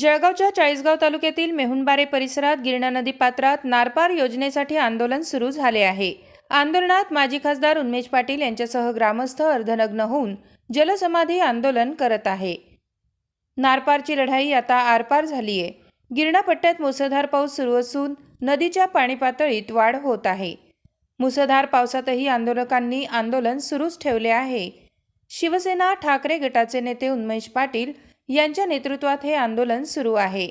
जळगावच्या चाळीसगाव तालुक्यातील मेहुणबारे परिसरात गिरणा नदी पात्रात नारपार योजनेसाठी आंदोलन सुरू झाले आहे. आंदोलनात माजी खासदार उन्मेश पाटील यांच्यासह ग्रामस्थ अर्धनग्न होऊन जलसमाधी आंदोलन करत आहे. नारपारची लढाई आता आरपार झालीये. गिरणा पट्ट्यात मुसळधार पाऊस सुरू असून नदीच्या पाणी पातळीत वाढ होत आहे. मुसळधार पावसातही आंदोलकांनी आंदोलन सुरूच ठेवले आहे. शिवसेना ठाकरे गटाचे नेते उन्मेश पाटील यांच्या नेतृत्वात हे आंदोलन सुरू आहे.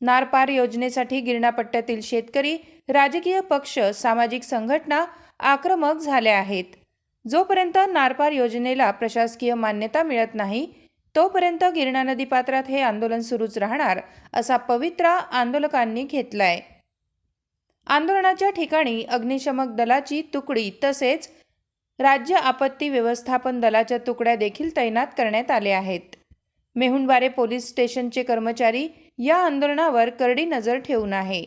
नारपार योजनेसाठी गिरणापट्ट्यातील शेतकरी राजकीय पक्ष सामाजिक संघटना आक्रमक झाल्या आहेत. जोपर्यंत नारपार योजनेला प्रशासकीय मान्यता मिळत नाही तोपर्यंत गिरणा नदी पात्रात हे आंदोलन सुरूच राहणार असा पवित्रा आंदोलकांनी घेतलाय. आंदोलनाच्या ठिकाणी अग्निशमक दलाची तुकडी तसेच राज्य आपत्ती व्यवस्थापन दलाच्या तुकड्या देखील तैनात करण्यात आल्या आहेत. मेहुणवारे पोलीस स्टेशनचे कर्मचारी या आंदोलनावर करडी नजर ठेवून आहे.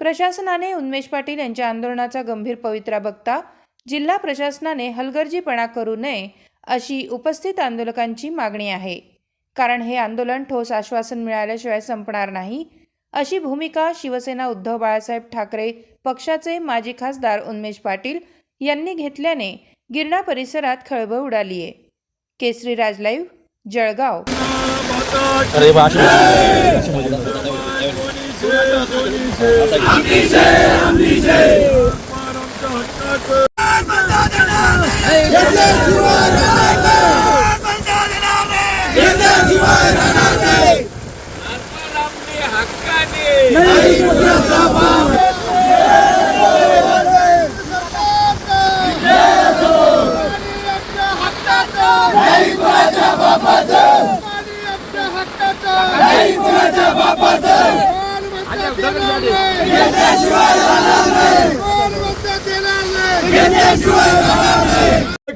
प्रशासनाने उन्मेष पाटील यांच्या आंदोलनाचा गंभीर पवित्रा बघता जिल्हा प्रशासनाने हलगर्जीपणा करू नये अशी उपस्थित आंदोलकांची मागणी आहे. कारण हे आंदोलन ठोस आश्वासन मिळाल्याशिवाय संपणार नाही अशी भूमिका शिवसेना उद्धव बाळासाहेब ठाकरे पक्षाचे माजी खासदार उन्मेष पाटील यांनी घेतल्याने गिरणा परिसरात खळबळ उडालीये. केसरी राज लाईव्ह जळगाव. અરે બાજુ છે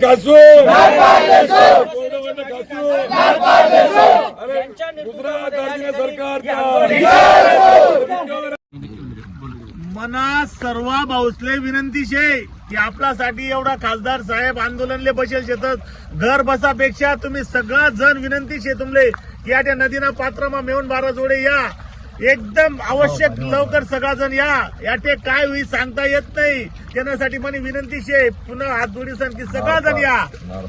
घासू गुजरात राज्य मना सर्व भाऊसले विनंती शे की आपल्यासाठी एवढा खासदार साहेब आंदोलनले बसेल शेतात घर बसापेक्षा तुम्ही सगळा जण विनंती शे तुमले. की या त्या नदीना पात्रमा मेवून बारा जोडे या. एकदम आवश्यक लवकर सगळा जण या. याटे काय होईल सांगता येत नाही. त्यासाठी म्हणे विनंती शे. पुन्हा हात जोडी सण की सगळा जण या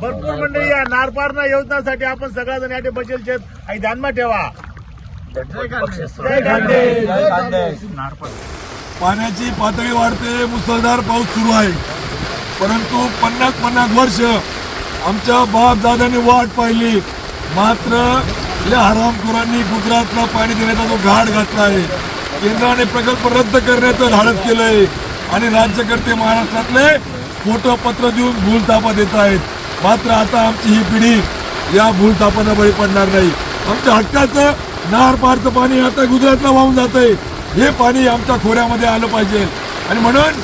भरपूर मंडळी या. नारपारना योजनासाठी आपण सगळा जण याटे बसेल शेत. आणि ध्यानमा ठेवा. पाण्याची पातळी वाढते. मुसळधार पाऊस सुरू आहे. परंतु पन्नास पन्नास वर्ष आमच्या बाप दादांनी वाट पाहिली. मात्र या हरामखोरांनी गुजरातला पाणी देण्याचा जो घाट घातला आहे केंद्राने प्रकल्प रद्द करण्याचं धाडस केलंय आणि राज्यकर्ते महाराष्ट्रातले खोटं पत्र देऊन भूलतापा देत आहेत मात्र आता आमची ही पिढी या भूलतापांना बळी पडणार नाही. आमच्या हक्काचं नार पारचं पाणी आता गुजरातला वाहून जात आहे हे पाणी आमच्या खोऱ्यामध्ये आलं पाहिजे. आणि म्हणून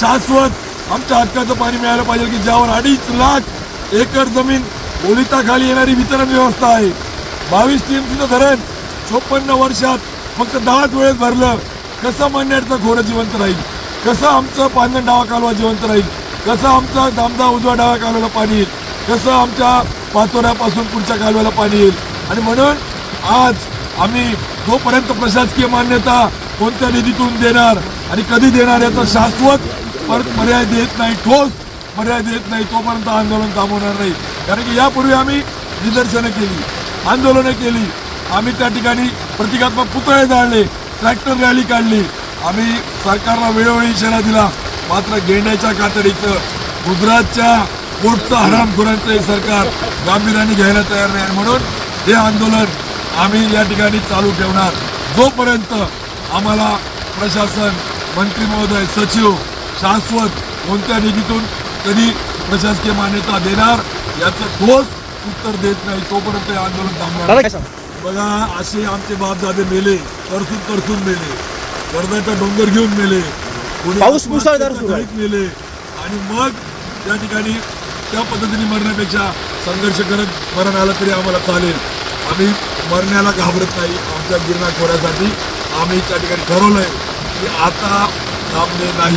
शाश्वत आमच्या हक्काचं पाणी मिळालं पाहिजे की ज्यावर अडीच लाख एकर जमीन ओलिताखाली येणारी वितरण व्यवस्था आहे. बावीस टीमचं धरण. चोपन्न वर्षात फक्त दहाच वेळेस भरलं. कसं मण्याचं खोरं जिवंत राहील? कसं आमचं पांजण डावा कालवा जिवंत राहील? कसं आमचा दामदा उजवा डावा कालव्याला पाणी येईल? कसं आमच्या पाचोऱ्यापासून पुढच्या कालव्याला पाणी येईल? आणि म्हणून आज आम्ही जोपर्यंत प्रशासकीय मान्यता कोणत्या निधीतून देणार आणि कधी देणार याचा शाश्वत परत पर्याय देत नाही ठोस पर्याय देत नाही तोपर्यंत आंदोलन थांबवणार नाही. कारण की यापूर्वी आम्ही निदर्शनं केली. आंदोलनं केली. आम्ही त्या ठिकाणी प्रतिकात्मक पुतळे जाळले ट्रॅक्टर रॅली काढली. आम्ही सरकारला वेळोवेळी इशारा दिला मात्र गेंड्याच्या कातडीचं गुजरातच्या पोटचं हरामखोरांचं हे सरकार गांभीर्याने घ्यायला तयार नाही. म्हणून हे आंदोलन आम्ही या ठिकाणी चालू ठेवणार. जोपर्यंत आम्हाला प्रशासन मंत्री महोदय सचिव शाश्वत कोणत्या निधीतून कधी प्रशासकीय मान्यता देणार याचं ठोस उत्तर देत नाही तोपर्यंत हे आंदोलन थांबणार नाही. बघा असे आमचे बापदादे मेले तरसून तरसून मेले वर्धाचा डोंगर घेऊन मेले कोणी पाऊस मुसळधार सुरू आहे. आत्महत्येचा मेले आणि मग त्या ठिकाणी त्या पद्धतीने मरण्यापेक्षा संघर्ष करत मरण आलं तरी आम्हाला चालेल आम्ही मरण्याला घाबरत नाही आमच्या गिरणा खोऱ्यासाठी आम्ही त्या ठिकाणी ठरवलंय की आता थांबले नाही